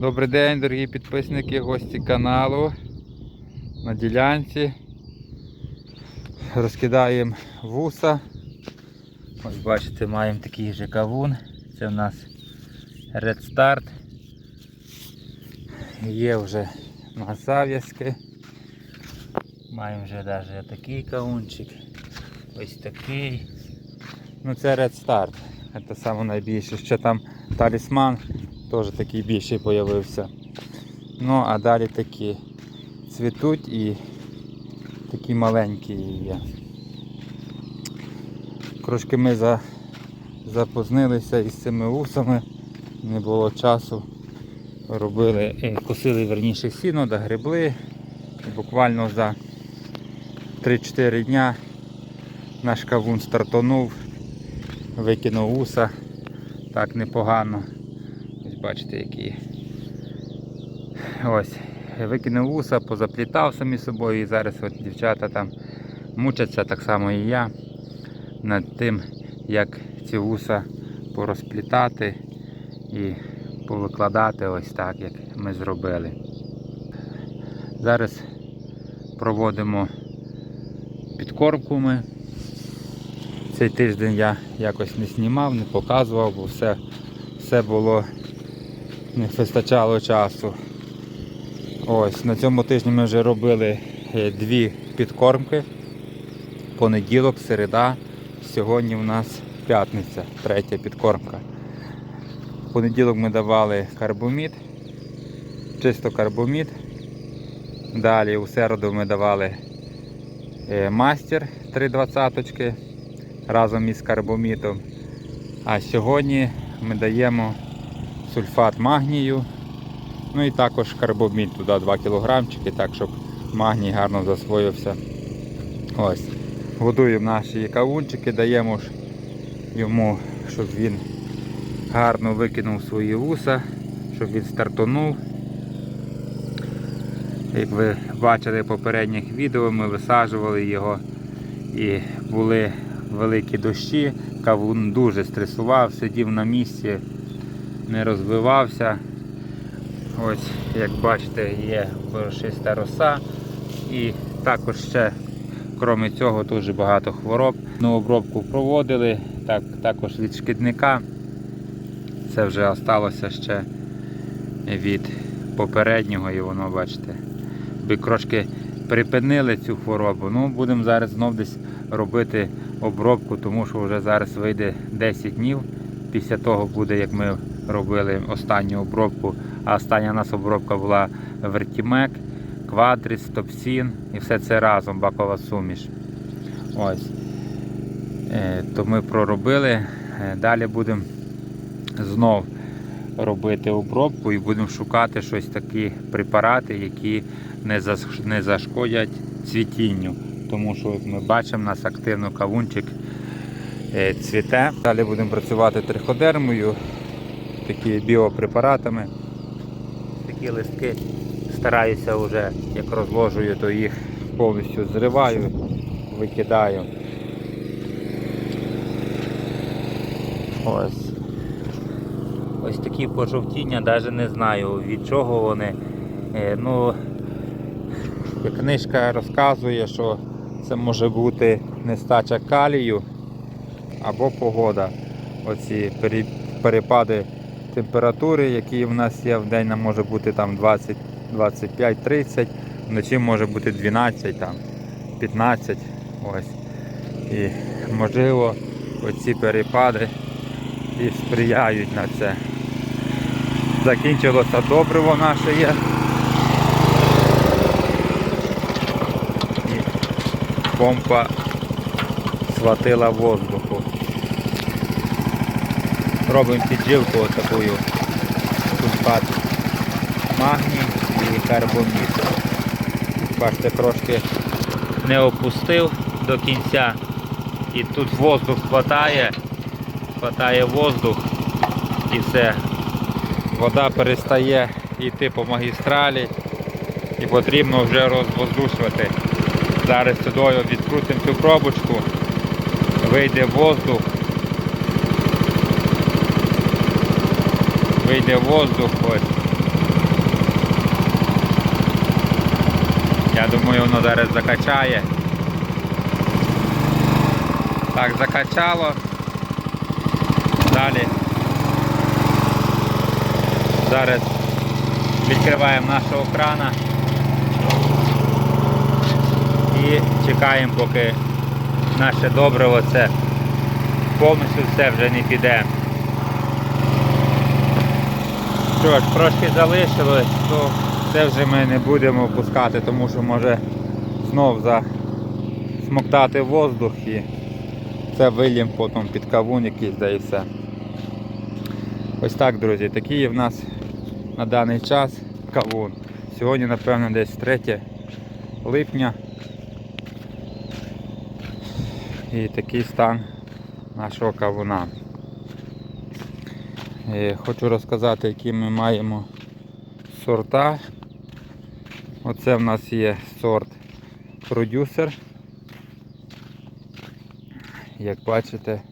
Добрий день, дорогі підписники, гості каналу. На ділянці. Розкидаємо вуса. Ось бачите, маємо такий же кавун. Це в нас Red Start. Є вже у нас зав'язки. Маємо вже навіть такий кавунчик. Ось такий. Ну це Red Start. Це найбільше. Ще там талісман теж такий більший з'явився. Ну, а далі такі цвітуть і такі маленькі є. Трошки ми за, запознилися із цими усами, не було часу. Робили, е, косили верніше сіно, да грибли. І буквально за 3-4 дня наш кавун стартонув, викинув уса так непогано. Бачите, які. Ось. Викинув уса, позаплітав самі собою і зараз от дівчата там мучаться, так само і я, над тим, як ці вуса порозплітати і повикладати ось так, як ми зробили. Зараз проводимо підкормку ми. Цей тиждень я якось не знімав, не показував, бо все, все було не вистачало часу. Ось, на цьому тижні ми вже робили е, дві підкормки. Понеділок, середа. Сьогодні у нас п'ятниця, третя підкормка. В понеділок ми давали карбомід, чисто карбомід. Далі у середу ми давали е, мастер 3,20 разом із карбомітом. А сьогодні ми даємо сульфат магнію. Ну і також карбомід туди 2 кілограмчики, так щоб магній гарно засвоївся. Ось. Годуємо наші кавунчики, даємо ж йому, щоб він гарно викинув свої вуса, щоб він стартонув. Як ви бачили в попередніх відео, ми висаджували його і були великі дощі, кавун дуже стресував, сидів на місці, не розвивався. Ось, як бачите, є порошиста роса і також ще, крім цього, дуже багато хвороб. Ну, обробку проводили, так, також від шкідника. Це вже осталося ще від попереднього і воно, бачите, би трошки припинили цю хворобу. Ну, будемо зараз знов десь робити обробку, тому що вже зараз вийде 10 днів. Після того буде, як ми робили останню обробку. А остання у нас обробка була Вертімек, Квадріс, Топсін і все це разом, бакова суміш. Ось. Е, То ми проробили. Е, Далі будемо знов робити обробку і будемо шукати щось такі препарати, які не зашкодять цвітінню. Тому що, як ми бачимо, у нас активно кавунчик е, цвіте. Далі будемо працювати триходермою, такі біопрепаратами. Такі листки стараюся вже, як розложую, то їх повністю зриваю, викидаю. Ось. Ось такі пожовтіння, навіть не знаю від чого вони. Е, Ну, книжка розказує, що це може бути нестача калію або погода. Оці перепади температури, які в нас є в день, нам може бути там 20, 25, 30, вночі може бути 12, там, 15. Ось. І можливо оці перепади і сприяють на це. Закінчилося добриво наше є. І помпа схватила воздуху. Робимо підживку отакою сульфат магній і карбомід. Бачите, трошки не опустив до кінця. І тут воздух хватає, хватає воздух і все. Вода перестає йти по магістралі і потрібно вже розвоздушувати. Зараз сюди відкрутимо цю пробочку, вийде воздух. вийде воздух хоч. Я думаю воно зараз закачає. Так, закачало. Далі. Зараз відкриваємо нашого крана і чекаємо, поки наше добриво це повністю все вже не піде. Що ж, трошки залишилось, то це вже ми не будемо пускати, тому що може знов засмоктати воздух і це вилім потім під кавун якийсь, да і все. Ось так, друзі, такий в нас на даний час кавун. Сьогодні, напевно, десь 3 липня. І такий стан нашого кавуна. Е, Хочу розказати, які ми маємо сорта. Оце в нас є сорт продюсер. Як бачите,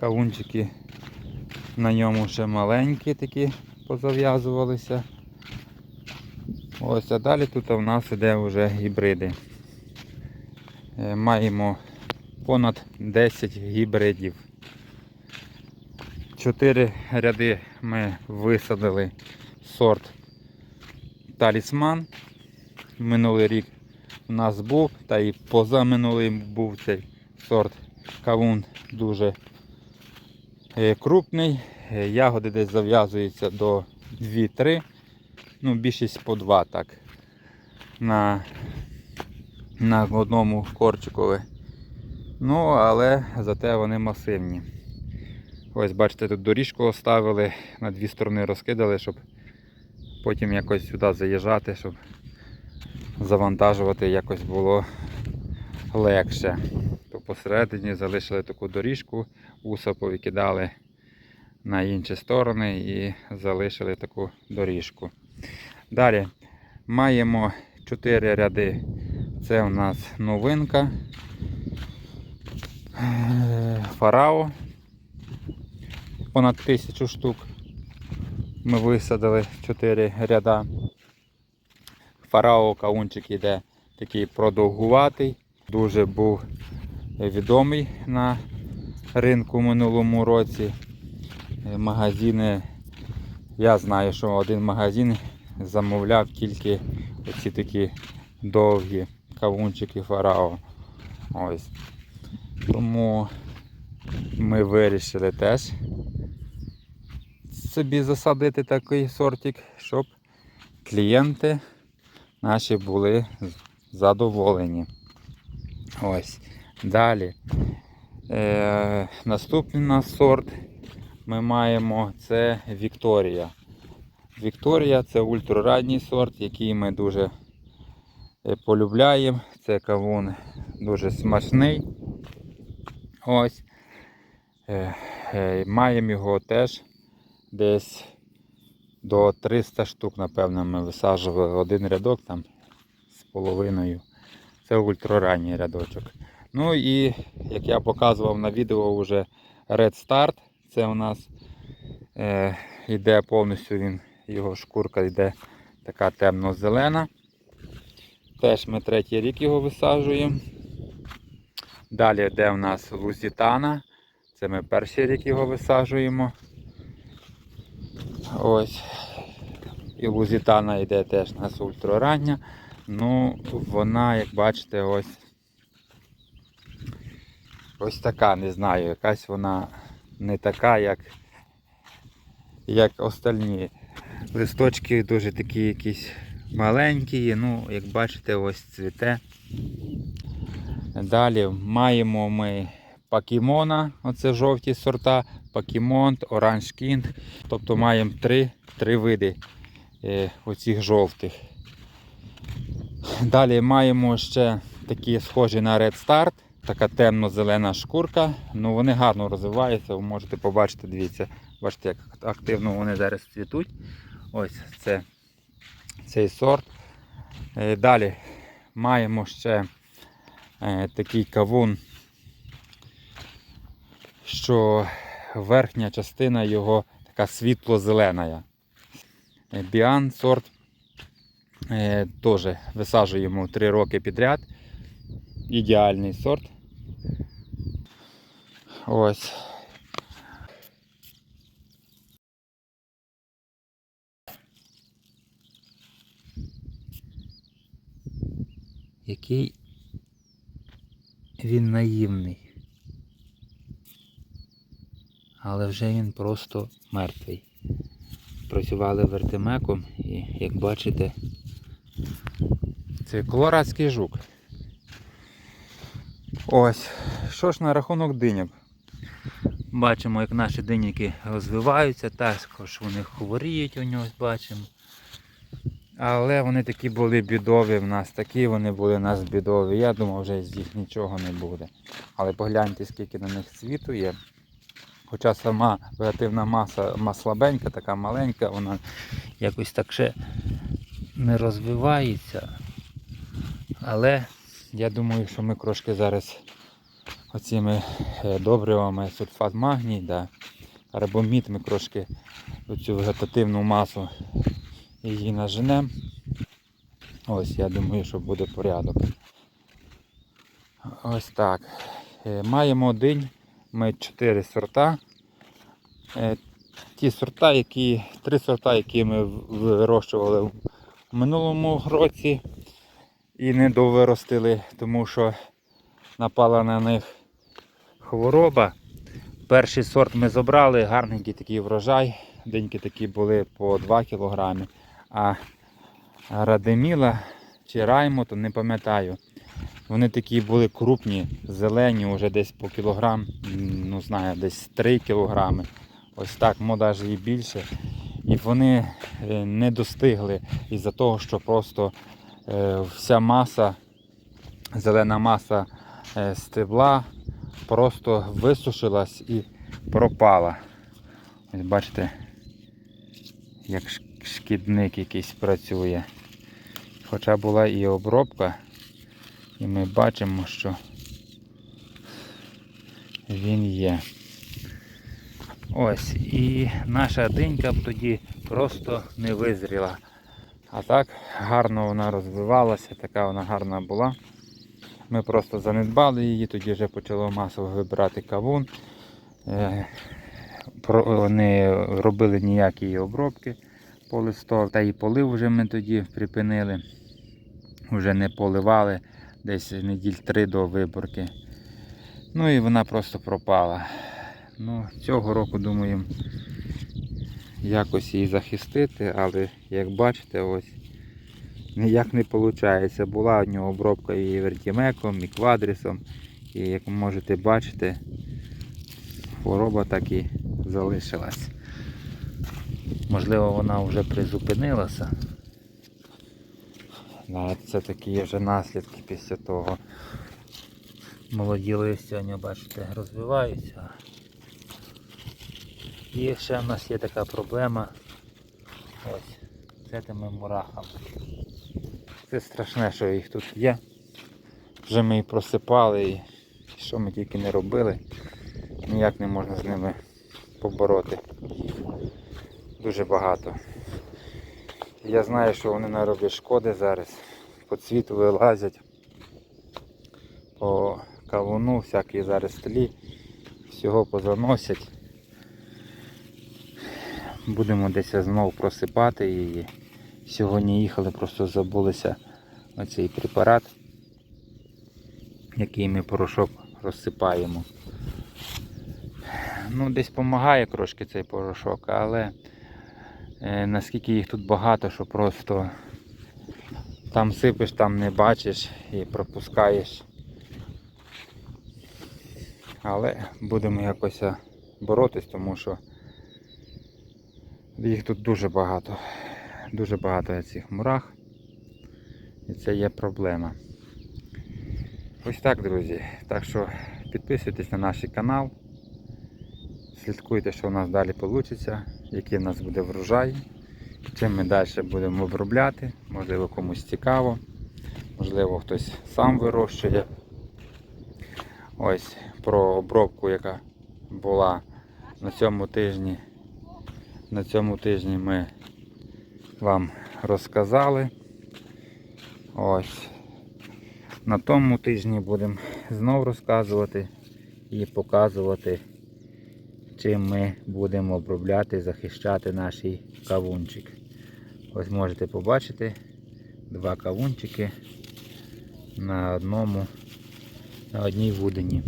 кавунчики на ньому ще маленькі такі позав'язувалися. Ось, а далі тут у нас іде вже гібриди. Е, Маємо понад 10 гібридів. Чотири ряди ми висадили сорт талісман. Минулий рік у нас був, та і позаминулий був цей сорт кавун дуже е, крупний. Е, Ягоди десь зав'язуються до 2-3, ну більшість по 2 так. На, на одному корчикові. Ну, але зате вони масивні. Ось бачите, тут доріжку оставили, на дві сторони розкидали, щоб потім якось сюди заїжджати, щоб завантажувати якось було легше. То посередині залишили таку доріжку, уса повикидали на інші сторони і залишили таку доріжку. Далі маємо 4 ряди. Це у нас новинка. Е, Фарао. Понад тисячу штук. Ми висадили 4 ряда. Фарао каунчик іде такий продовгуватий. Дуже був відомий на ринку минулому році. Е, Магазини, я знаю, що один магазин замовляв тільки оці такі довгі кавунчики фарао. Ось. Тому ми вирішили теж собі засадити такий сортик, щоб клієнти наші були задоволені. Ось. Далі. Е, наступний у нас сорт ми маємо це Вікторія. Вікторія це ультраранній сорт, який ми дуже е, полюбляємо. Це кавун дуже смачний. Ось. Е, е, Маємо його теж десь до 300 штук, напевно, ми висаджували один рядок там з половиною. Це ультраранній рядочок. Ну і як я показував на відео вже Red Start, це у нас е, йде повністю він, його шкурка йде така темно-зелена. Теж ми третій рік його висаджуємо. Далі йде у нас лузітана. Це ми перший рік його висаджуємо. Ось. І лузітана йде теж у нас ультрарання. Ну, вона, як бачите, ось ось така, не знаю, якась вона не така, як, як остальні. Листочки дуже такі якісь маленькі, ну, як бачите, ось цвіте. Далі маємо ми пакімона, оце жовті сорта, пакімонт, оранж кінг. Тобто маємо три, три види е, оцих жовтих. Далі маємо ще такі схожі на Red Start, така темно-зелена шкурка. Ну Вони гарно розвиваються, ви можете побачити, дивіться, бачите, як активно вони зараз цвітуть. Ось це цей сорт. Е, Далі маємо ще е, такий кавун, що верхня частина його така світло-зелена. Біан сорт Е, Теж висаджуємо 3 роки підряд. Ідеальний сорт. Ось. Який він наївний. Але вже він просто мертвий. Працювали вертимеком і, як бачите, це колорадський жук. Ось, що ж на рахунок диньок. Бачимо, як наші диніки розвиваються, також вони хворіють у нього, бачимо. Але вони такі були бідові в нас, такі вони були в нас бідові. Я думав, вже з них нічого не буде. Але погляньте, скільки на них світу є. Хоча сама вегетативна маса ма слабенька, така маленька, вона якось так ще не розвивається. Але я думаю, що ми трошки зараз оціми е, добривами сульфат магній, да, рибоміт, ми трошки цю вегетативну масу її наженемо. Ось, я думаю, що буде порядок. Ось так. Е, Маємо один, ми чотири сорта. Е, Ті сорта, які, три сорта, які ми вирощували в минулому році і не довиростили, тому що напала на них хвороба. Перший сорт ми забрали, гарненький такий врожай. Деньки такі були по 2 кг. А Радеміла чи Раймо, то не пам'ятаю. Вони такі були крупні, зелені, вже десь по кілограм, ну знаю, десь 3 кілограми. Ось так, мо навіть і більше. І вони е, не достигли із-за того, що просто е, вся маса, зелена маса е, стебла просто висушилась і пропала. Ось бачите, як шкідник якийсь працює. Хоча була і обробка, і ми бачимо, що він є. Ось, і наша динька б тоді просто не визріла. А так гарно вона розвивалася, така вона гарна була. Ми просто занедбали її, тоді вже почало масово вибирати кавун. Не робили ніякі обробки по листу, та і полив вже ми тоді припинили. Вже не поливали десь неділь три до виборки. Ну і вона просто пропала. Ну, цього року думаю якось її захистити, але як бачите, ось ніяк не виходить. Була у нього обробка і вертімеком, і квадрісом. І як можете бачити, хвороба так і залишилась. Можливо, вона вже призупинилася. Да, Це такі вже наслідки після того. Молоді листя, бачите, розвиваються. І ще в нас є така проблема. Ось, з цими мурахами. Це страшне, що їх тут є. Вже ми їх просипали і що ми тільки не робили, ніяк не можна з ними побороти. Дуже багато. Я знаю, що вони нароблять шкоди зараз. По цвіту вилазять, по кавуну, всякі зараз тлі, всього позаносять. Будемо десь знову просипати її. Сьогодні їхали, просто забулися оцей препарат, який ми порошок розсипаємо. Ну, десь допомагає трошки цей порошок, але наскільки їх тут багато, що просто там сипиш, там не бачиш і пропускаєш. Але будемо якось е, боротись, тому що їх тут дуже багато. Дуже багато цих мурах. І це є проблема. Ось так, друзі. Так що підписуйтесь на наш канал. Слідкуйте, що у нас далі вийде, який у нас буде врожай, чим ми далі будемо обробляти. Можливо, комусь цікаво, можливо, хтось сам вирощує. Ось про обробку, яка була на цьому тижні. На цьому тижні ми вам розказали. Ось. На тому тижні будемо знов розказувати і показувати, чим ми будемо обробляти, захищати наш кавунчик. Ось можете побачити два кавунчики на одному, на одній вудині.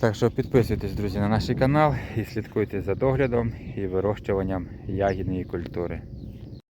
Так що підписуйтесь, друзі, на наш канал і слідкуйте за доглядом і вирощуванням ягідної культури.